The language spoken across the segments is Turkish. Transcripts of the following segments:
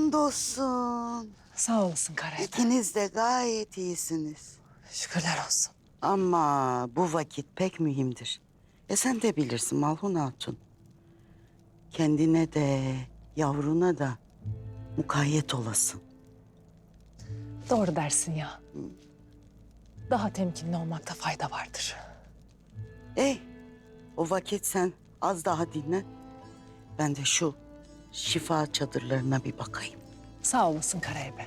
Hamdolsun. Sağ olasın Karayel. İkiniz de gayet iyisiniz. Şükürler olsun. Ama bu vakit pek mühimdir. E sen de bilirsin Malhun Hatun. Kendine de yavruna da mukayyet olasın. Doğru dersin ya. Daha temkinli olmakta fayda vardır. Ey o vakit sen az daha dinlen. Ben de şu şifa çadırlarına bir bakayım. Sağ olasın Karayebe.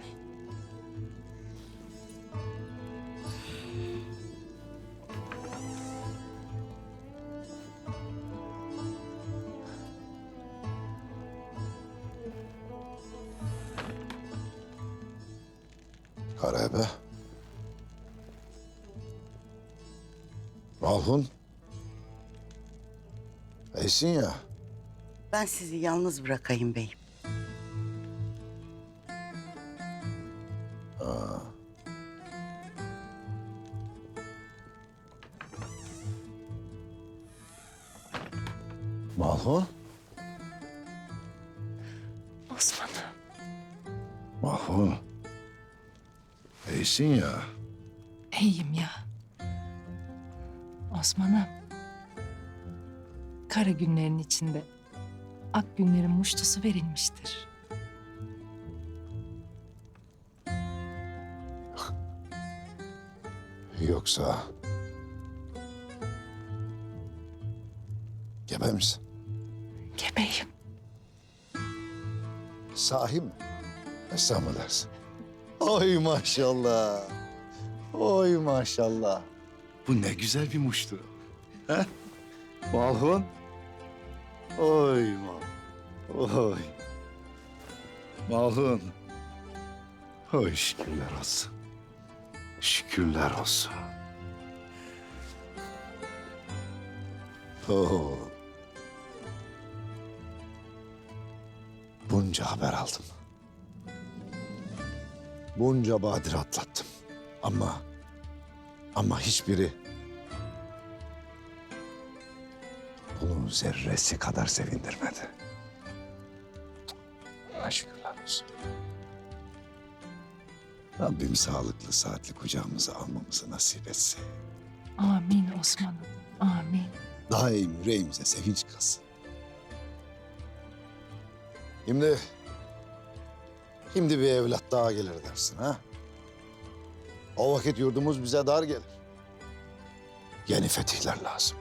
Karebe. Malhun. İyisin ya. Ben sizi yalnız bırakayım beyim. Malhun. Osman'ım. Malhun. İyisin ya. İyiyim ya. Osman'ım. Kara günlerin içinde ak günlerin muştusu verilmiştir. Yoksa... Gebe misin? Gebeyim. Sahi mi? Esra mı dersin? Oy maşallah. Oy maşallah. Bu ne güzel bir muştu. He? Malhun. Oy mal. Oy. Malhun. Oy şükürler olsun. Şükürler olsun. Oo. Bunca haber aldım. Bunca badire atlattım. Ama ama hiçbiri zerresi kadar sevindirmedi. Allah şükürler olsun. Rabbim sağlıklı saatli kucağımıza almamızı nasip etse. Amin Osman'ım. Amin. Daim yüreğimize sevinç kalsın. Şimdi, şimdi bir evlat daha gelir dersin ha? O vakit yurdumuz bize dar gelir. Yeni fetihler lazım.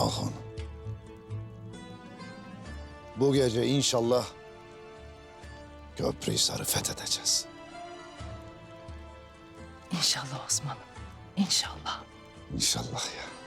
Malhun. Bu gece inşallah Köprühisar'ı fethedeceğiz. İnşallah Osman'ım. İnşallah. İnşallah ya.